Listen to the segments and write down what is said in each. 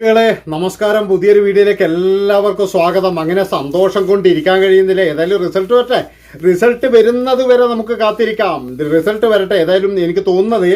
കളെ നമസ്കാരം. പുതിയൊരു വീഡിയോയിലേക്ക് എല്ലാവർക്കും സ്വാഗതം. അങ്ങനെ സന്തോഷം കൊണ്ടിരിക്കാൻ കഴിയുന്നില്ല? ഏതായാലും റിസൾട്ട് വരട്ടെ. റിസൾട്ട് വരുന്നത് വരെ നമുക്ക് കാത്തിരിക്കാം. റിസൾട്ട് വരട്ടെ. ഏതായാലും എനിക്ക് തോന്നുന്നത്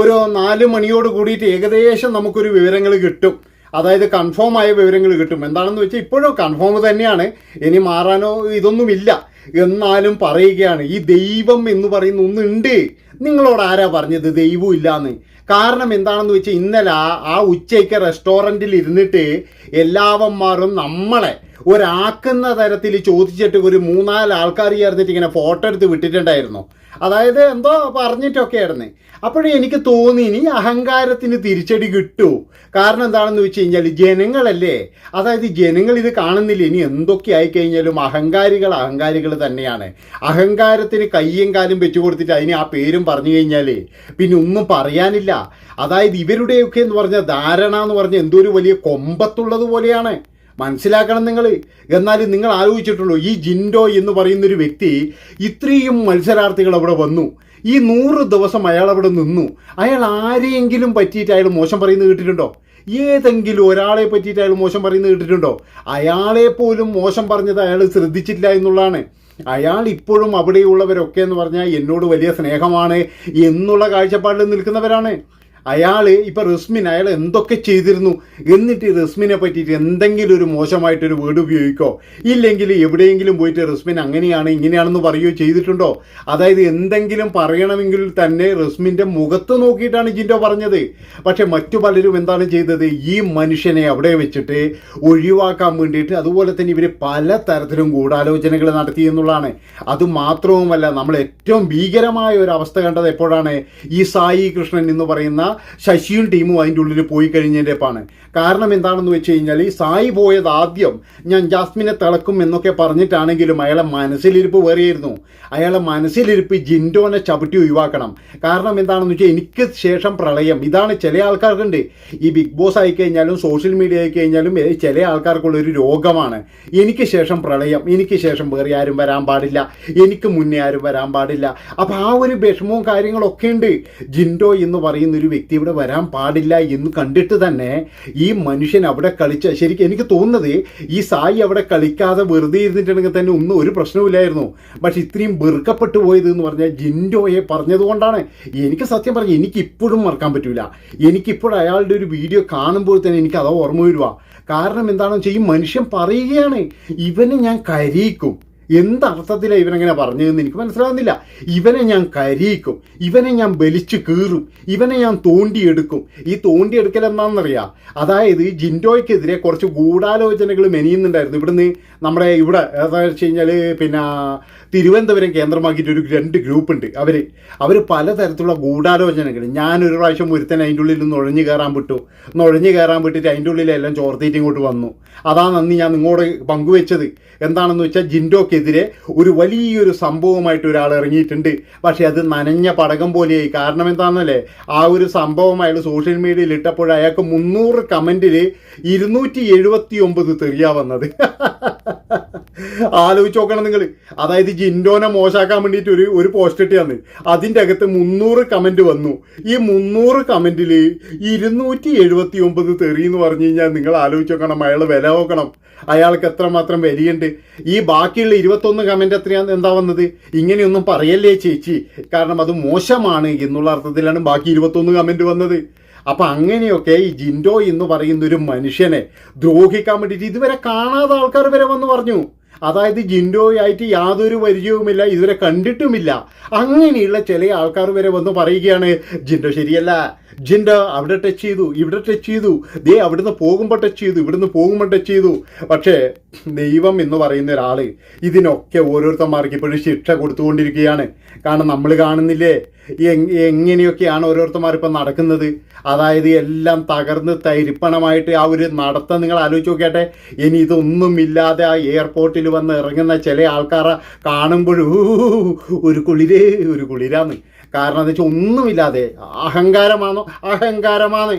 ഒരു നാല് മണിയോട് കൂടിയിട്ട് ഏകദേശം നമുക്കൊരു വിവരങ്ങൾ കിട്ടും. അതായത് കൺഫേം ആയ വിവരങ്ങൾ കിട്ടും. എന്താണെന്ന് വെച്ചാൽ ഇപ്പോഴും കൺഫേം തന്നെയാണ്. ഇനി മാറാനോ ഇതൊന്നുമില്ല. എന്നാലും പറയുകയാണ് ഈ ദൈവം എന്ന് പറയുന്ന ഒന്നുണ്ട്. നിങ്ങളോട് ആരാ പറഞ്ഞത്? ദൈവം ഇല്ലാന്ന്. കാരണം എന്താണെന്ന് വെച്ചാൽ ഇന്നലെ ആ- ഉച്ചയ്ക്ക് റെസ്റ്റോറന്റിൽ ഇരുന്നിട്ട് എല്ലാവന്മാരും നമ്മളെ ഒരാക്കുന്ന തരത്തിൽ ചോദിച്ചിട്ട് ഒരു മൂന്നാൽ ആൾക്കാർ ചേർന്നിട്ട് ഇങ്ങനെ ഫോട്ടോ എടുത്ത് വിട്ടിട്ടുണ്ടായിരുന്നു. അതായത് എന്തോ പറഞ്ഞിട്ടൊക്കെ ആയിരുന്നു അപ്പോഴേ എനിക്ക് തോന്നി ഇനി അഹങ്കാരത്തിന് തിരിച്ചടി കിട്ടൂ. കാരണം എന്താണെന്ന് വെച്ച് കഴിഞ്ഞാൽ ജനങ്ങളല്ലേ. അതായത് ജനങ്ങൾ ഇത് കാണുന്നില്ല. ഇനി എന്തൊക്കെ ആയിക്കഴിഞ്ഞാലും അഹങ്കാരികൾ അഹങ്കാരികൾ തന്നെയാണ്. അഹങ്കാരത്തിന് കയ്യും കാലും വെച്ചു കൊടുത്തിട്ട് അതിന് ആ പേരും പറഞ്ഞു കഴിഞ്ഞാൽ പിന്നെ ഒന്നും പറയാനില്ല. അതായത് ഇവരുടെയൊക്കെ എന്ന് പറഞ്ഞ ധാരണ എന്ന് പറഞ്ഞാൽ എന്തോ ഒരു വലിയ കൊമ്പത്തുള്ളത് പോലെയാണ്. മനസ്സിലാക്കണം നിങ്ങൾ എന്നാൽ നിങ്ങൾ ആലോചിച്ചിട്ടുള്ളൂ ഈ ജിൻഡോ എന്ന് പറയുന്നൊരു വ്യക്തി ഇത്രയും മത്സരാർത്ഥികൾ അവിടെ വന്നു. ഈ നൂറ് ദിവസം അയാൾ അവിടെ നിന്നു. അയാൾ ആരെയെങ്കിലും പറ്റിയിട്ട് അയാൾ മോശം പറയുന്നത് കേട്ടിട്ടുണ്ടോ? ഏതെങ്കിലും ഒരാളെ പറ്റിയിട്ട് അയാൾ മോശം പറയുന്നത് കേട്ടിട്ടുണ്ടോ? അയാളെ പോലും മോശം പറഞ്ഞത് അയാൾ ശ്രദ്ധിച്ചില്ല എന്നുള്ളതാണ്. അയാൾ ഇപ്പോഴും അവിടെയുള്ളവരൊക്കെ എന്ന് പറഞ്ഞാൽ എന്നോട് വലിയ സ്നേഹമാണ് എന്നുള്ള കാഴ്ചപ്പാടിൽ നിൽക്കുന്നവരാണ്. അയാൾ ഇപ്പോൾ റസ്മിൻ അയാൾ എന്തൊക്കെ ചെയ്തിരുന്നു? എന്നിട്ട് റസ്മിനെ പറ്റിയിട്ട് എന്തെങ്കിലും ഒരു മോശമായിട്ടൊരു വേർഡ് ഉപയോഗിക്കോ? ഇല്ലെങ്കിൽ എവിടെയെങ്കിലും പോയിട്ട് റസ്മിൻ അങ്ങനെയാണ് ഇങ്ങനെയാണെന്ന് പറയുകയോ ചെയ്തിട്ടുണ്ടോ? അതായത് എന്തെങ്കിലും പറയണമെങ്കിൽ തന്നെ റസ്മിന്റെ മുഖത്ത് നോക്കിയിട്ടാണ് ജിൻഡോ പറഞ്ഞത്. പക്ഷേ മറ്റു പലരും എന്താണ് ചെയ്തത്? ഈ മനുഷ്യനെ അവിടെ വെച്ചിട്ട് ഒഴിവാക്കാൻ വേണ്ടിയിട്ട് അതുപോലെ തന്നെ ഇവർ പല തരത്തിലും ഗൂഢാലോചനകൾ നടത്തി എന്നുള്ളതാണ്. അതുമാത്രവുമല്ല നമ്മൾ ഏറ്റവും ഭീകരമായ ഒരു അവസ്ഥ കണ്ടത് എപ്പോഴാണ്? ഈ സായി കൃഷ്ണൻ എന്ന് പറയുന്ന ശശിയും ടീമും അതിന്റെ ഉള്ളിൽ പോയി കഴിഞ്ഞതിന്റെപ്പാണ് കാരണം എന്താണെന്ന് വെച്ച് കഴിഞ്ഞാൽ സായി പോയത് ആദ്യം ഞാൻ ജാസ്മിനെ തിളക്കും എന്നൊക്കെ പറഞ്ഞിട്ടാണെങ്കിലും അയാളെ മനസ്സിലിരിപ്പ് വേറെയായിരുന്നു. അയാളെ മനസ്സിലിരിപ്പ് ജിൻഡോനെ ചവിട്ടി ഒഴിവാക്കണം. കാരണം എന്താണെന്ന് വെച്ചാൽ എനിക്ക് ശേഷം പ്രളയം ഇതാണ് ചില ആൾക്കാർക്കുണ്ട്. ഈ ബിഗ് ബോസ് ആയി കഴിഞ്ഞാലും സോഷ്യൽ മീഡിയ ആയി കഴിഞ്ഞാലും ചില ആൾക്കാർക്കുള്ള ഒരു രോഗമാണ്. എനിക്ക് ശേഷം പ്രളയം എനിക്ക് ശേഷം വേറെ ആരും വരാൻ പാടില്ല എനിക്ക് മുന്നേ ആരും വരാൻ പാടില്ല. അപ്പോൾ ആ ഒരു വിഷമവും കാര്യങ്ങളൊക്കെ ഉണ്ട്. ജിൻഡോ എന്ന് പറയുന്ന ഒരു വ്യക്തി ഇവിടെ വരാൻ പാടില്ല എന്ന് കണ്ടിട്ട് തന്നെ ഈ മനുഷ്യൻ അവിടെ കളിച്ച ശരിക്കും എനിക്ക് തോന്നുന്നത് ഈ സായി അവിടെ കളിക്കാതെ വെറുതെ ഇരുന്നിട്ടുണ്ടെങ്കിൽ തന്നെ ഒന്നും ഒരു പ്രശ്നവുമില്ലായിരുന്നു. പക്ഷെ ഇത്രയും വെറുക്കപ്പെട്ടു പോയത് എന്ന് പറഞ്ഞാൽ ജിൻഡോയെ പറഞ്ഞതുകൊണ്ടാണ് എനിക്ക് സത്യം പറഞ്ഞു എനിക്കിപ്പോഴും മറക്കാൻ പറ്റൂല. എനിക്കിപ്പോഴും അയാളുടെ ഒരു വീഡിയോ കാണുമ്പോൾ തന്നെ എനിക്ക് അതോ ഓർമ്മ വരുക കാരണം എന്താണെന്ന് വെച്ചാൽ ഈ മനുഷ്യൻ പറയുകയാണ് ഇവനെ ഞാൻ കരയിക്കും. എന്തർത്ഥത്തിലാണ് ഇവനങ്ങനെ പറഞ്ഞതെന്ന് എനിക്ക് മനസ്സിലാകുന്നില്ല ഇവനെ ഞാൻ കരിയിക്കും. ഇവനെ ഞാൻ ബലിച്ചു കീറും. ഇവനെ ഞാൻ തോണ്ടിയെടുക്കും. ഈ തോണ്ടിയെടുക്കൽ എന്താണെന്നറിയാം അതായത് ജിൻഡോയ്ക്കെതിരെ കുറച്ച് ഗൂഢാലോചനകൾ മെനിയുന്നുണ്ടായിരുന്നു. ഇവിടുന്ന് നമ്മുടെ ഇവിടെ എന്താണെന്ന് വെച്ച് കഴിഞ്ഞാൽ പിന്നെ തിരുവനന്തപുരം കേന്ദ്രമാക്കിയിട്ട് ഒരു രണ്ട് ഗ്രൂപ്പ് ഉണ്ട് അവർ അവർ പലതരത്തിലുള്ള ഗൂഢാലോചനകൾ. ഞാനൊരു പ്രാവശ്യം ഒരുത്തൻ അതിന്റെ ഉള്ളിൽ നുഴഞ്ഞു കയറാൻ വിട്ടു. നുഴഞ്ഞു കയറാൻ വിട്ടിട്ട് അതിന്റെ ഉള്ളിലെല്ലാം ചോർത്തിയിട്ട് ഇങ്ങോട്ട് വന്നു. അതാണ് അന്ന് ഞാൻ നിങ്ങളോട് പങ്കുവെച്ചത്. എന്താണെന്ന് വെച്ചാൽ ജിൻഡോക്കെതിരെ ഒരു വലിയൊരു സംഭവമായിട്ട് ഒരാൾ ഇറങ്ങിയിട്ടുണ്ട്. പക്ഷേ അത് നനഞ്ഞ പടകം പോലെയായി. കാരണം എന്താണെന്നല്ലേ ആ ഒരു സംഭവം അയാൾ സോഷ്യൽ മീഡിയയിൽ ഇട്ടപ്പോൾ അയാൾക്ക് മുന്നൂറ് കമന്റിൽ ഇരുന്നൂറ്റി എഴുപത്തി ഒമ്പത് തെറിയാ വന്നത്. ആലോചിച്ച് നോക്കണം നിങ്ങൾ. അതായത് ജിൻഡോനെ മോശാക്കാൻ വേണ്ടിയിട്ട് ഒരു ഒരു പോസ്റ്റ് ഇട്ടിയാന്ന് അതിന്റെ അകത്ത് മുന്നൂറ് കമന്റ് വന്നു. ഈ മുന്നൂറ് കമന്റിൽ ഇരുന്നൂറ്റി എഴുപത്തി ഒമ്പത് തെറി എന്ന് പറഞ്ഞു കഴിഞ്ഞാൽ നിങ്ങൾ ആലോചിച്ച് നോക്കണം. അയാൾ വില നോക്കണം. അയാൾക്ക് എത്രമാത്രം വിലയുണ്ട്. ഈ ബാക്കിയുള്ള ഇരുപത്തൊന്ന് കമന്റ് എത്രയാണ്? എന്താ വന്നത്? ഇങ്ങനെയൊന്നും പറയല്ലേ ചേച്ചി. കാരണം അത് മോശമാണ് എന്നുള്ള അർത്ഥത്തിലാണ് ബാക്കി ഇരുപത്തൊന്ന് കമന്റ് വന്നത്. അപ്പൊ അങ്ങനെയൊക്കെ ഈ ജിൻഡോ എന്ന് പറയുന്ന ഒരു മനുഷ്യനെ ദ്രോഹിക്കാൻ വേണ്ടിയിട്ട് ഇതുവരെ കാണാതെ ആൾക്കാർ വരെ വന്ന് പറഞ്ഞു. അതായത് ജിൻഡോയായിട്ട് യാതൊരു പരിചയവുമില്ല ഇതുവരെ കണ്ടിട്ടുമില്ല. അങ്ങനെയുള്ള ചില ആൾക്കാർ വരെ വന്ന് പറയുകയാണ് ജിൻഡോ ശരിയല്ല. ജിൻഡോ അവിടെ ടച്ച് ചെയ്തു ഇവിടെ ടച്ച് ചെയ്തു. ദേ അവിടുന്ന് പോകുമ്പോൾ ടച്ച് ചെയ്തു ഇവിടുന്ന് പോകുമ്പോൾ ടച്ച് ചെയ്തു. പക്ഷേ ദൈവം എന്ന് പറയുന്ന ഒരാൾ ഇതിനൊക്കെ ഓരോരുത്തന്മാർക്ക് ഇപ്പോഴും ശിക്ഷ കൊടുത്തുകൊണ്ടിരിക്കുകയാണ്. കാരണം നമ്മൾ കാണുന്നില്ലേ എങ്- എങ്ങനെയൊക്കെയാണ് ഓരോരുത്തന്മാർ ഇപ്പം നടക്കുന്നത്? അതായത് എല്ലാം തകർന്ന് തരിപ്പണമായിട്ട് ആ ഒരു നടത്തം നിങ്ങൾ ആലോചിച്ച് നോക്കിയാട്ടെ. ഇനി ഇതൊന്നുമില്ലാതെ ആ എയർപോർട്ടിൽ വന്ന് ഇറങ്ങുന്ന ചില ആൾക്കാരെ കാണുമ്പോഴും ഒരു കുളിരേ ഒരു കുളിരാന്ന്. കാരണം എന്ന് വെച്ചാൽ ഒന്നുമില്ലാതെ അഹങ്കാരമാണോ? അഹങ്കാരമാണ്.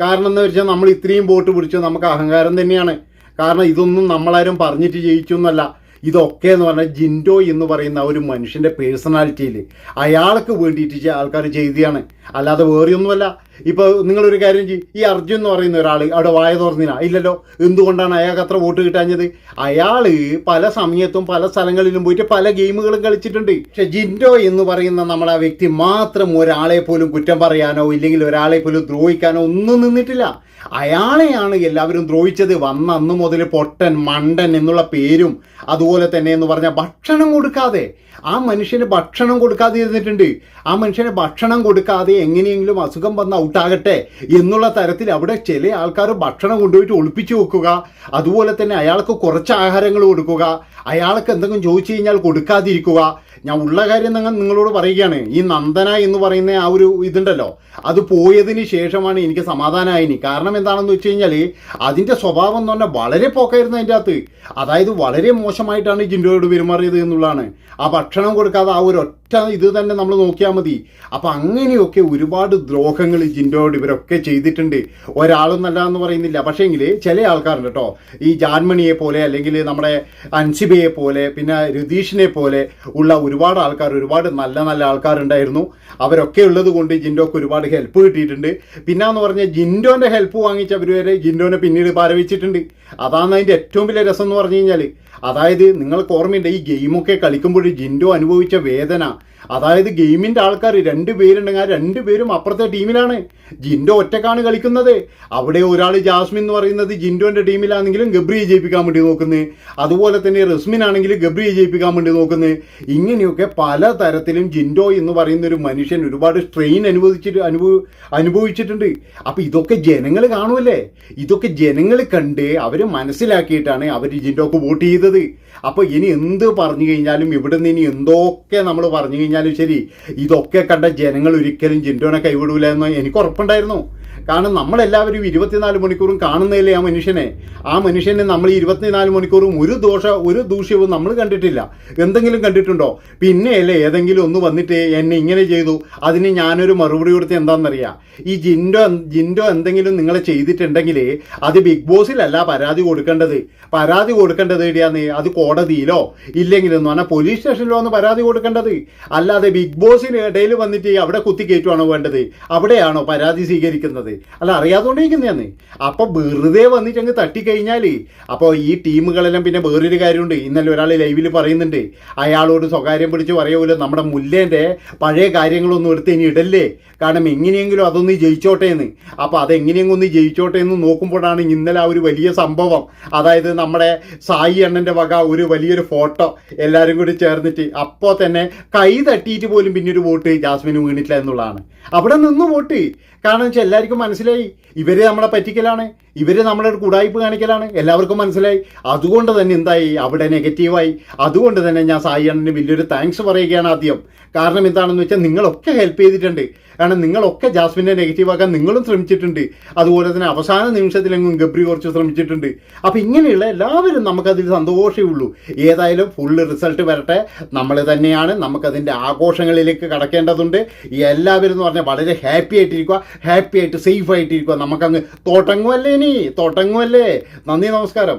കാരണം എന്ന് വെച്ചാൽ നമ്മൾ ഇത്രയും ബോട്ട് പിടിച്ചു നമുക്ക് അഹങ്കാരം തന്നെയാണ്. കാരണം ഇതൊന്നും നമ്മളാരും പറഞ്ഞിട്ട് ജയിച്ചു എന്നല്ല ഇതൊക്കെ എന്ന് പറഞ്ഞാൽ ജിൻഡോ എന്ന് പറയുന്ന ഒരു മനുഷ്യന്റെ പേഴ്സണാലിറ്റിയിൽ അയാൾക്ക് വേണ്ടിയിട്ട് ആൾക്കാർ ചെയ്തതാണ്. അല്ലാതെ വേറെയൊന്നുമല്ല. ഇപ്പോൾ നിങ്ങളൊരു കാര്യം ചെയ്യും. ഈ അർജുൻ എന്ന് പറയുന്ന ഒരാൾ അവിടെ വായ തുറന്നിനാ ഇല്ലല്ലോ. എന്തുകൊണ്ടാണ് അയാൾക്ക് അത്ര വോട്ട് കിട്ടാഞ്ഞത്? അയാൾ പല സമയത്തും പല സ്ഥലങ്ങളിലും പോയിട്ട് പല ഗെയിമുകളും കളിച്ചിട്ടുണ്ട്. പക്ഷെ ജിൻഡോ എന്ന് പറയുന്ന നമ്മളെ വ്യക്തി മാത്രം ഒരാളെ പോലും കുറ്റം പറയാനോ ഇല്ലെങ്കിൽ ഒരാളെ പോലും ദ്രോഹിക്കാനോ ഒന്നും നിന്നിട്ടില്ല. അയാളെയാണ് എല്ലാവരും ദ്രോഹിച്ചത്. വന്ന അന്ന് മുതൽ പൊട്ടൻ മണ്ടൻ എന്നുള്ള പേരും അതുപോലെ തന്നെ എന്ന് പറഞ്ഞാൽ ഭക്ഷണം കൊടുക്കാതെ. ആ മനുഷ്യന് ഭക്ഷണം കൊടുക്കാതെ ഇരുന്നിട്ടുണ്ട് ആ മനുഷ്യന് ഭക്ഷണം കൊടുക്കാതെ എങ്ങനെയെങ്കിലും അസുഖം വന്ന് ഔട്ടാകട്ടെ എന്നുള്ള തരത്തിൽ അവിടെ ചില ആൾക്കാർ ഭക്ഷണം കൊണ്ടുപോയിട്ട് ഒളിപ്പിച്ചു വെക്കുക. അതുപോലെ തന്നെ അയാൾക്ക് കുറച്ച് ആഹാരങ്ങൾ കൊടുക്കുക. അയാൾക്ക് എന്തെങ്കിലും ചോദിച്ചു കഴിഞ്ഞാൽ കൊടുക്കാതിരിക്കുക. ഞാൻ ഉള്ള കാര്യം നിങ്ങൾ നിങ്ങളോട് പറയുകയാണ്. ഈ നന്ദന എന്ന് പറയുന്ന ആ ഒരു ഇതുണ്ടല്ലോ. അത് പോയതിന് ശേഷമാണ് എനിക്ക് സമാധാനമായിനി കാരണം എന്താണെന്ന് വെച്ച് കഴിഞ്ഞാൽ അതിന്റെ സ്വഭാവം എന്ന് പറഞ്ഞാൽ വളരെ പോക്കായിരുന്നു അതിന്റെ അകത്ത്. അതായത് വളരെ മോശമായിട്ടാണ് ജിൻഡോയോട് പെരുമാറിയത് എന്നുള്ളതാണ്. ആ ഭക്ഷണം കൊടുക്കാതെ ആ ഒരു ഒറ്റ ഇത് തന്നെ നമ്മൾ നോക്കിയാൽ മതി. അപ്പം അങ്ങനെയൊക്കെ ഒരുപാട് ദ്രോഹങ്ങൾ ജിൻഡോയോട് ഇവരൊക്കെ ചെയ്തിട്ടുണ്ട്. ഒരാളൊന്നല്ല എന്ന് പറയുന്നില്ല. പക്ഷേങ്കിൽ ചില ആൾക്കാരുണ്ട് കേട്ടോ. ഈ ജാൻമണിയെ പോലെ അല്ലെങ്കിൽ നമ്മുടെ അൻസിബയെ പോലെ പിന്നെ രതീഷിനെ പോലെ ഉള്ള ഒരുപാട് ആൾക്കാർ ഒരുപാട് നല്ല നല്ല ആൾക്കാരുണ്ടായിരുന്നു. അവരൊക്കെ ഉള്ളത് കൊണ്ട് ജിൻഡോക്ക് ഒരുപാട് ഹെൽപ്പ് കിട്ടിയിട്ടുണ്ട്. പിന്നെ എന്ന് പറഞ്ഞാൽ ജിൻഡോന്റെ ഹെൽപ്പ് വാങ്ങിച്ചവർ വരെ ജിൻഡോനെ പിന്നീട് പാരവിച്ചിട്ടുണ്ട് അതാണ് അതിന്റെ ഏറ്റവും വലിയ രസം എന്ന് പറഞ്ഞു കഴിഞ്ഞാൽ അതായത് നിങ്ങൾക്ക് ഓർമ്മയുണ്ട് ഈ ഗെയിമൊക്കെ കളിക്കുമ്പോൾ ജിൻഡോ അനുഭവിച്ച വേദന അതായത് ഗെയിമിന്റെ ആൾക്കാർ രണ്ട് പേരുണ്ടെങ്കിൽ ആ രണ്ട് പേരും അപ്പുറത്തെ ടീമിലാണ്. ജിൻഡോ ഒറ്റക്കാണ് കളിക്കുന്നത്. അവിടെ ഒരാൾ ജാസ്മിൻ എന്ന് പറയുന്നത് ജിൻഡോന്റെ ടീമിലാണെങ്കിലും ഗബ്രിയെ ജയിപ്പിക്കാൻ വേണ്ടി നോക്കുന്നത് അതുപോലെ തന്നെ റസ്മിൻ ആണെങ്കിലും ഗബ്രിയെ ജയിപ്പിക്കാൻ വേണ്ടി നോക്കുന്നത് ഇങ്ങനെയൊക്കെ പല തരത്തിലും ജിൻഡോ എന്ന് പറയുന്ന ഒരു മനുഷ്യൻ ഒരുപാട് സ്ട്രെയിൻ അനുഭവിച്ചിട്ട് അനുഭവ അനുഭവിച്ചിട്ടുണ്ട്. അപ്പോൾ ഇതൊക്കെ ജനങ്ങൾ കാണുമല്ലേ ഇതൊക്കെ ജനങ്ങൾ കണ്ട് അവർ മനസ്സിലാക്കിയിട്ടാണ് അവർ ജിൻഡോക്ക് വോട്ട് ചെയ്തത്. അപ്പോൾ ഇനി എന്ത് പറഞ്ഞു കഴിഞ്ഞാലും ഇവിടെ നിന്ന് ഇനി എന്തൊക്കെ നമ്മൾ പറഞ്ഞു കഴിഞ്ഞാലും ശരി. ഇതൊക്കെ കണ്ട ജനങ്ങൾ ഒരിക്കലും ജിൻഡോനെ കൈവിടൂല എന്ന് എനിക്ക് ഉറപ്പുണ്ടായിരുന്നു. കാരണം നമ്മളെല്ലാവരും ഇരുപത്തിനാല് മണിക്കൂറും കാണുന്നതിലേ ആ മനുഷ്യനെ ആ മനുഷ്യനെ നമ്മൾ ഇരുപത്തിനാല് മണിക്കൂറും ഒരു ദോഷ ഒരു ദൂഷ്യവും നമ്മൾ കണ്ടിട്ടില്ല. എന്തെങ്കിലും കണ്ടിട്ടുണ്ടോ? പിന്നെയല്ലേ ഏതെങ്കിലും ഒന്ന് വന്നിട്ട് എന്നെ ഇങ്ങനെ ചെയ്തു. അതിന് ഞാനൊരു മറുപടി കൊടുത്ത് എന്താണെന്നറിയാം? ഈ ജിൻഡോ ജിൻഡോ എന്തെങ്കിലും നിങ്ങളെ ചെയ്തിട്ടുണ്ടെങ്കിൽ അത് ബിഗ് ബോസിലല്ല പരാതി കൊടുക്കേണ്ടത്. പരാതി കൊടുക്കേണ്ടത് എവിടെയാന്ന് അത് കോടതിയിലോ ഇല്ലെങ്കിൽ എന്ന് പറഞ്ഞാൽ പോലീസ് സ്റ്റേഷനിലോ ഒന്ന് പരാതി കൊടുക്കേണ്ടത്. അല്ലാതെ ബിഗ് ബോസിന് ഇടയിൽ വന്നിട്ട് അവിടെ കുത്തി കയറ്റുവാണോ വേണ്ടത്? അവിടെയാണോ പരാതി സ്വീകരിക്കുന്നത്? അല്ല അറിയാതുകൊണ്ടിരിക്കുന്നതാണ് അപ്പോൾ വെറുതെ വന്നിട്ട് അങ്ങ് തട്ടിക്കഴിഞ്ഞാൽ അപ്പോൾ ഈ ടീമുകളെല്ലാം പിന്നെ വേറൊരു കാര്യമുണ്ട്. ഇന്നലെ ഒരാൾ ലൈവിൽ പറയുന്നുണ്ട് അയാളോട് സ്വകാര്യം പിടിച്ച് പറയുമല്ലോ നമ്മുടെ മുല്ലേന്റെ പഴയ കാര്യങ്ങളൊന്നും എടുത്ത് ഇനി ഇടല്ലേ? കാരണം എങ്ങനെയെങ്കിലും അതൊന്ന് ജയിച്ചോട്ടെ എന്ന് അപ്പോൾ അതെങ്ങനെയെങ്കിലും ഒന്ന് ജയിച്ചോട്ടെ എന്ന് നോക്കുമ്പോഴാണ് ഇന്നലെ ആ ഒരു വലിയ സംഭവം. അതായത് നമ്മുടെ സായി അണ്ണന്റെ വക ഒരു വലിയൊരു ഫോട്ടോ എല്ലാവരും കൂടി ചേർന്നിട്ട് അപ്പോൾ തന്നെ കൈ തട്ടിയിട്ട് പോലും പിന്നെ ഒരു വോട്ട് ജാസ്മിന് വീണിട്ടില്ല എന്നുള്ളതാണ്. അവിടെ നിന്ന് വോട്ട്. കാരണം വെച്ചാൽ എല്ലാവർക്കും മനസ്സിലായി. ഇവർ നമ്മളെ പറ്റിക്കലാണ്. ഇവർ നമ്മുടെ ഒരു കൂടായ്പ കാണിക്കലാണ്. എല്ലാവർക്കും മനസ്സിലായി. അതുകൊണ്ട് തന്നെ എന്തായി? അവിടെ നെഗറ്റീവായി. അതുകൊണ്ട് തന്നെ ഞാൻ സായി അണ്ണന് വലിയൊരു താങ്ക്സ് പറയുകയാണ് ആദ്യം. കാരണം എന്താണെന്ന് വെച്ചാൽ നിങ്ങളൊക്കെ ഹെൽപ്പ് ചെയ്തിട്ടുണ്ട്. കാരണം നിങ്ങളൊക്കെ ജാസ്മിനെ നെഗറ്റീവ് ആക്കാൻ നിങ്ങളും ശ്രമിച്ചിട്ടുണ്ട്. അതുപോലെ തന്നെ അവസാന നിമിഷത്തിലെങ്ങും ഗബ്രി കുറച്ച് ശ്രമിച്ചിട്ടുണ്ട്. അപ്പം ഇങ്ങനെയുള്ള എല്ലാവരും നമുക്കതിൽ സന്തോഷമേ ഉള്ളൂ. ഏതായാലും ഫുള്ള് റിസൾട്ട് വരട്ടെ. നമ്മൾ തന്നെയാണ്. നമുക്കതിന്റെ ആഘോഷങ്ങളിലേക്ക് കടക്കേണ്ടതുണ്ട്. എല്ലാവരും എന്ന് പറഞ്ഞാൽ വളരെ ഹാപ്പി ആയിട്ടിരിക്കുക. ഹാപ്പി ആയിട്ട് സേഫ് ആയിട്ടിരിക്കുക. നമുക്കങ്ങ് തോട്ടങ്ങുമല്ലേ ഇനി തോട്ടങ്ങുമല്ലേ നന്ദി നമസ്കാരം.